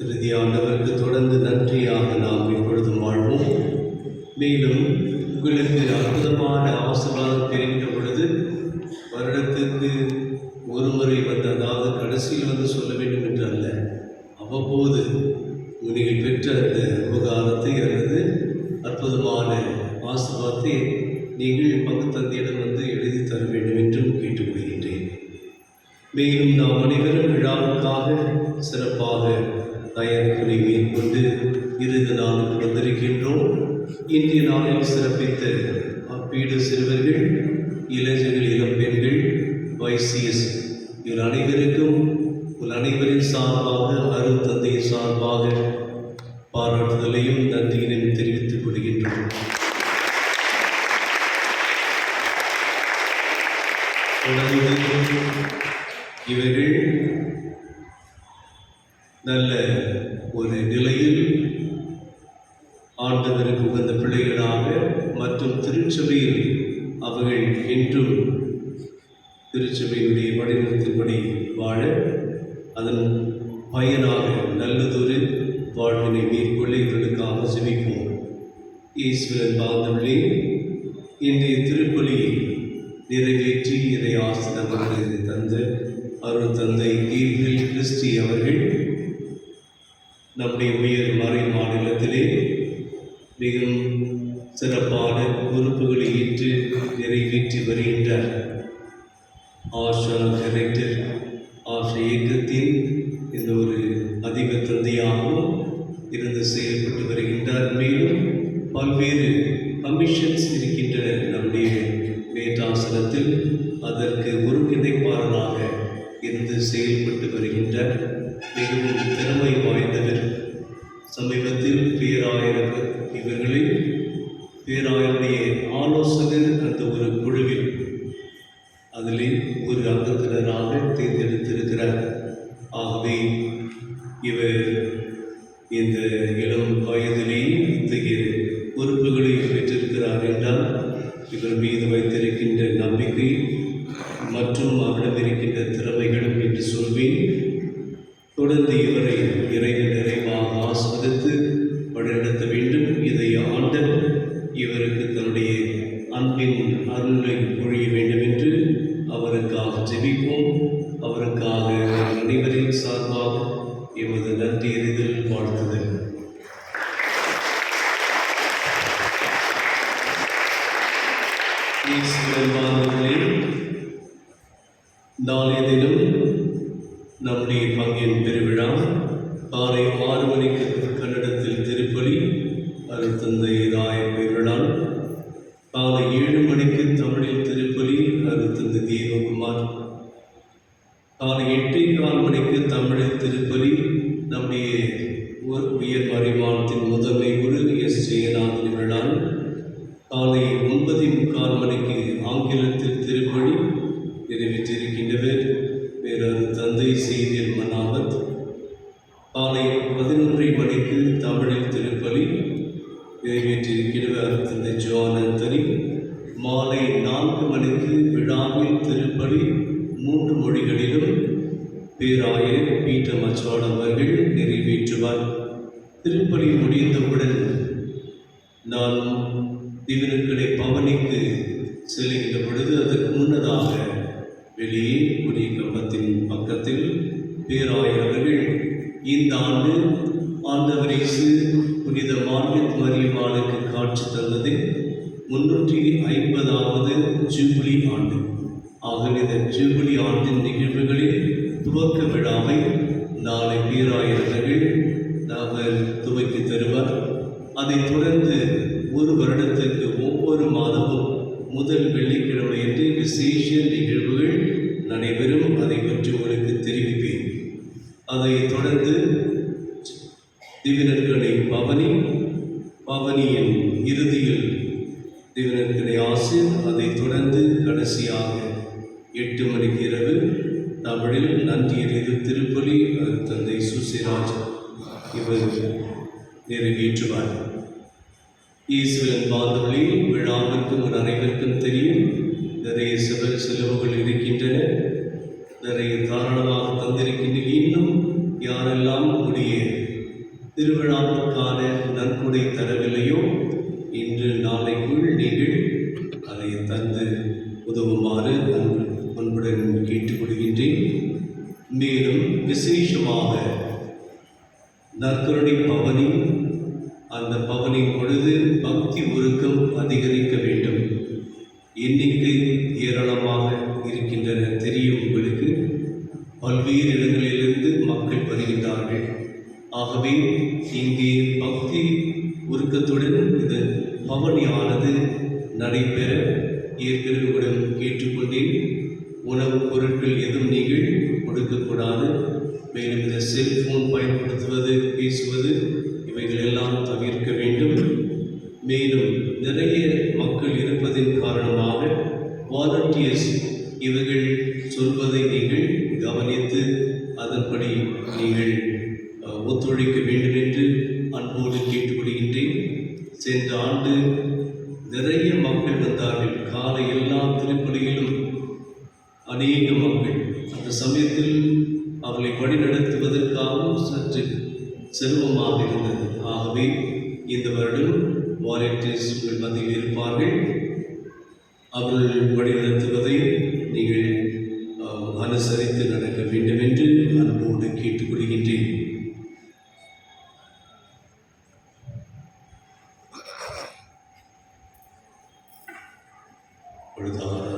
இறுதியாண்டவருக்கு தொடர்ந்து நன்றியாக நாம் இப்பொழுதும் வாழ்வோம். மேலும் உங்களுக்கு அற்புதமான ஆசீர்வாதம் தெரிந்த பொழுது வருடத்திற்கு ஒரு முறை வந்து அதாவது கடைசியில் வந்து சொல்ல வேண்டும் என்று அல்ல அவ்வப்போது நன்றியினையும் தெரிவித்துக் கொள்கின்றோம். இவர்கள் very victory oriented. Our character between பெருமாளுக்கு காட்சி தந்தது. முன்னூற்றி ஐம்பதாவது ஜூபிலி ஆண்டு. ஆகவே இந்த ஜூபிலி ஆண்டின் நிகழ்வுகளில் துவக்க விழாவை நாளை வீராயர்கள் நாங்கள் துவக்கி தருவார். அதை மேலும் இந்த செல்ஃபோன் பயன்படுத்துவது பேசுவது பொழுது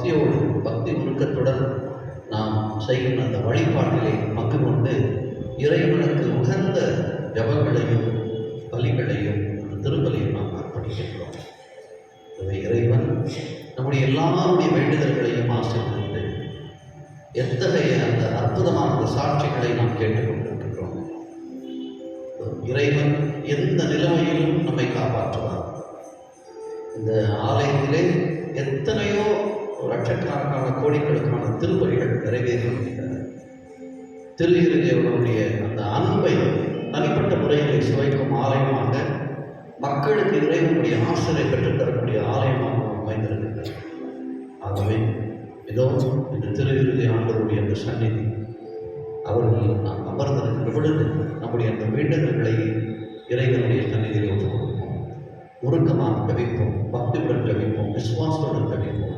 பக்தியோடு பக்தி உருக்கத்துடன் நாம் செய்யும் அந்த வழிபாட்டிலே பங்கு கொண்டு இறைவனுக்கு உகந்த ஜபங்களையும் பலிகளையும் அந்த திருப்பலியும் நாம் அர்ப்பணிக்கின்றோம். நம்முடைய எல்லாருடைய வேண்டுதல்களையும் ஆசிர்வதித்து எத்தகைய அந்த அற்புதமான அந்த சாட்சிகளை நாம் கேட்டுக்கொண்டிருக்கின்றோம். இறைவன் எந்த நிலைமையிலும் நம்மை காப்பாற்றுவார். இந்த ஆலயத்திலே எத்தனையோ லட்சக்கணக்கான கோடிக்கணக்கான திருப்பலிகள் நிறைவேறியிருக்கின்றன. திரு இருதயவனுடைய அந்த அன்பை தனிப்பட்ட முறையில் சுவைக்கும் ஆலயமாக மக்களுக்கு இறைவனுடைய ஆசிரியை பெற்றுத்தரக்கூடிய ஆலயமாக அமைந்திருக்கின்றது ஆகவே இதோ இந்த திரு இறுதி ஆண்டவருடைய அந்த சந்நிதி அவர்கள் நாம் அமர்ந்திருக்கிற பொழுது நம்முடைய அந்த வேண்டுதல்களை இறைவனுடைய சந்நிதியில் ஒன்று கொடுப்போம் உருக்கமாக தவிப்போம் பக்தியுடன் தவிப்போம் விசுவாசத்துடன் தவிப்போம்.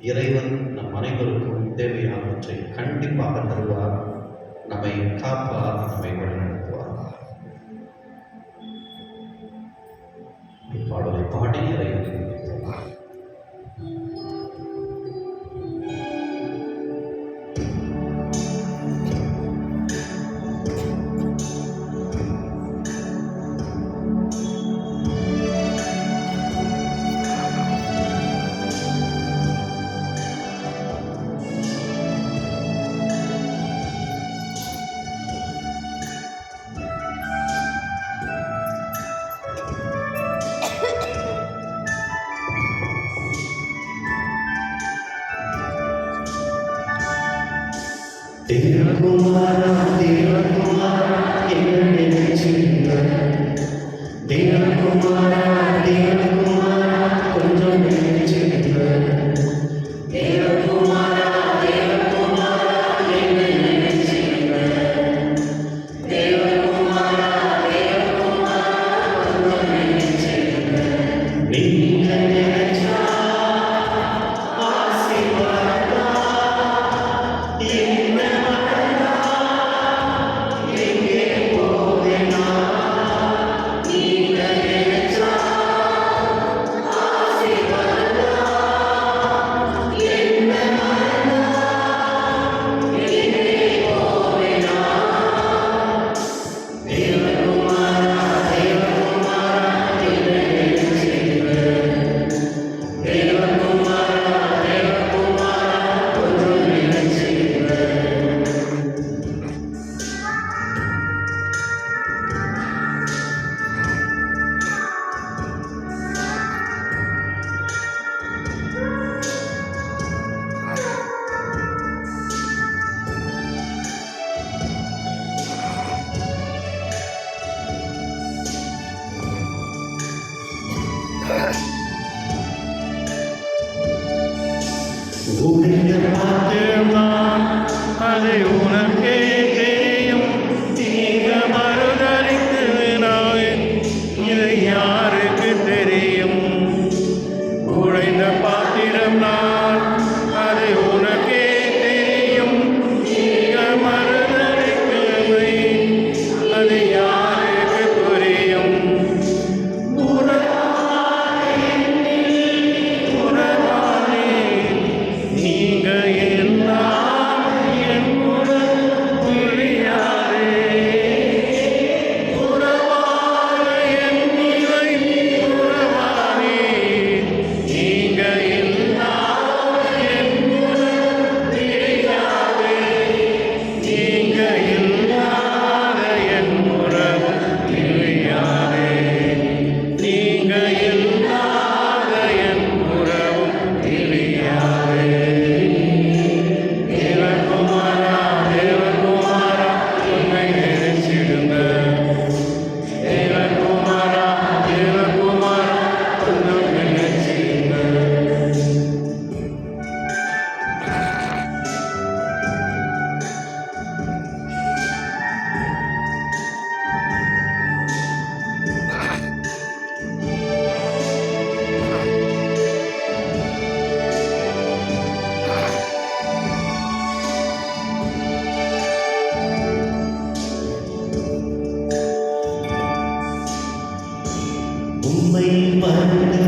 இறைவன் நம் அனைவருக்கும் தேவையானவற்றை கண்டிப்பாக தருவார். நம்மை காப்பார் நம்மை வழிநடத்துவார். பாடலை பாடி இறைவன் no matter O que é paternal, aleluia. 每晚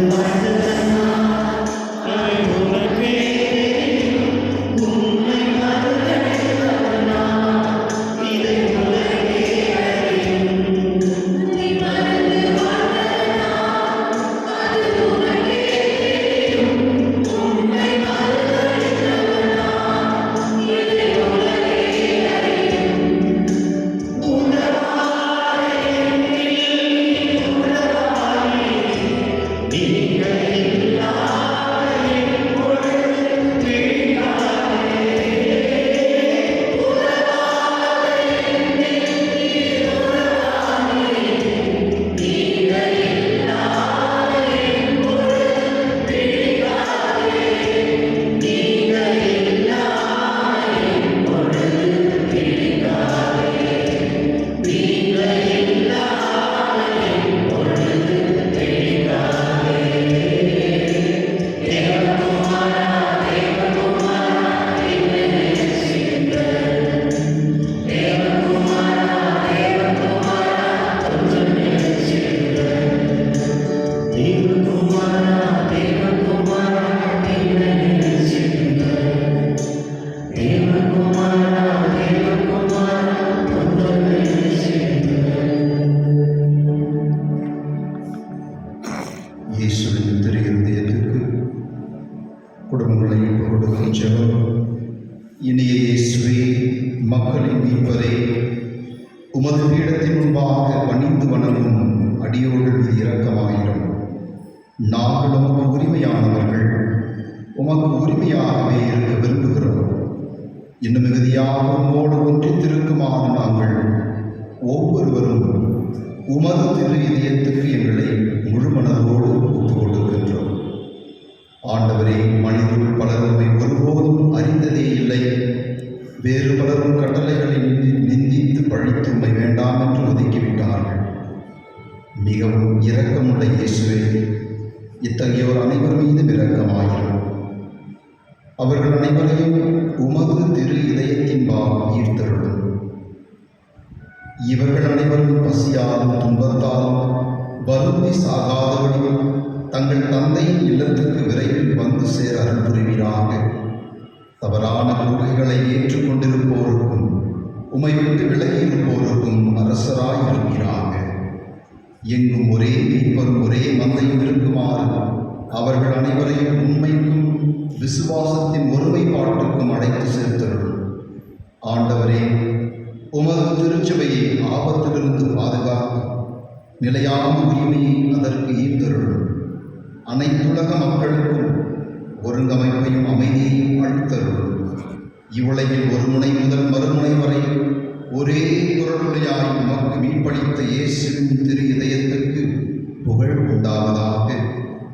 கொடுக்கும் ஜெபம். இனிய இயேசுவே மக்களின் மீட்பரே. உமது பீடத்தின் முன்பாக பணிந்து வணங்கும் அடியோர்கள் மீது இரக்கமாயிரும். நாங்கள் உமக்கு உரிமையானவர்கள். உமக்கு உரிமையாகவே இருக்க விரும்புகிறோம். இன்னும் மிகுதியாக உம்மோடு ஒன்றித்திருக்குமாறு நாங்கள் ஒவ்வொருவரும் உமது திரு இதயத்துக்கு எங்களை முழுமனதோடு ஒப்புக் ஆண்டவரே மனிதர்கள் பலர் உம்மை ஒருபோதும் அறிந்ததே இல்லை. வேறு பலரும் கட்டளைகளை நிந்தி- நிந்தித்து பழித்து உம்மை வேண்டாம் என்று ஒதுக்கிவிட்டார்கள். மிகவும் இரக்கமுள்ள இயேசுவே இத்தகையோர் அனைவர் மீதும் இரக்கமாயிரும். அவர்கள் அனைவரையும் உமது திரு இதயத்தின்பால் ஈர்த்தருளும். இவர்கள் அனைவரும் பசியாலும் துன்பத்தாலும் வருந்தி சாகாதவர்களும் தங்கள் தந்தையின் இல்லத்துக்கு விரைவில் வந்து சேர அருள் புரிவீராக தவறான கொள்கைகளை ஏற்றுக்கொண்டிருப்போருக்கும் உமை விட்டு விலகி இருப்போருக்கும் அரசராய் இருப்பீராக எங்கும் ஒரே மீட்பரும் ஒரே மந்தையும் இருக்குமாறு அவர்கள் அனைவரையும் உண்மைக்கும் விசுவாசத்தின் ஒருமைப்பாட்டுக்கும் அழைத்து சேர்த்தருளும். ஆண்டவரே உமது திருச்சபையை ஆபத்திலிருந்து பாதுகாக்க நிலையான உரிமையை அதற்கு ஈர்த்தருடன் அனைத்துலக மக்களுக்கும் ஒருங்கமைப்பையும் அமைதியையும் அளித்தருளும் இவ்வுலகில் ஒரு முனை முதல் மறுமுனை வரை ஒரே குரலுடையாய் உமக்கு மீட்பளித்த இயேசுவின் திரு இதயத்துக்கு புகழ் உண்டாவதாக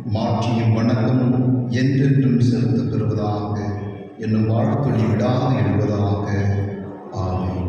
மாற்றியும் வணக்கமும் என்றென்றும் செலுத்தப் பெறுவதாக என்னும் வாழ்த்துளி விடாது எழுவதாக. ஆமை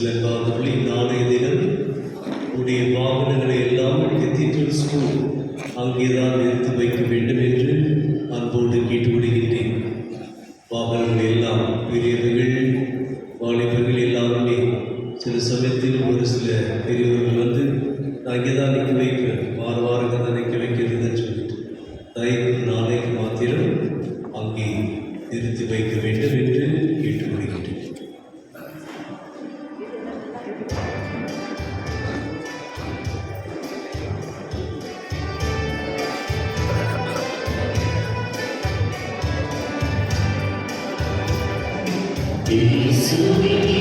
பிள்ளைவாதவழி நாளைய தினம் உடைய வாகனங்களை எல்லாம் எத்திட்டல் ஸ்கூல் அங்கேதான் நிறுத்தி வைக்க வேண்டும். Yes.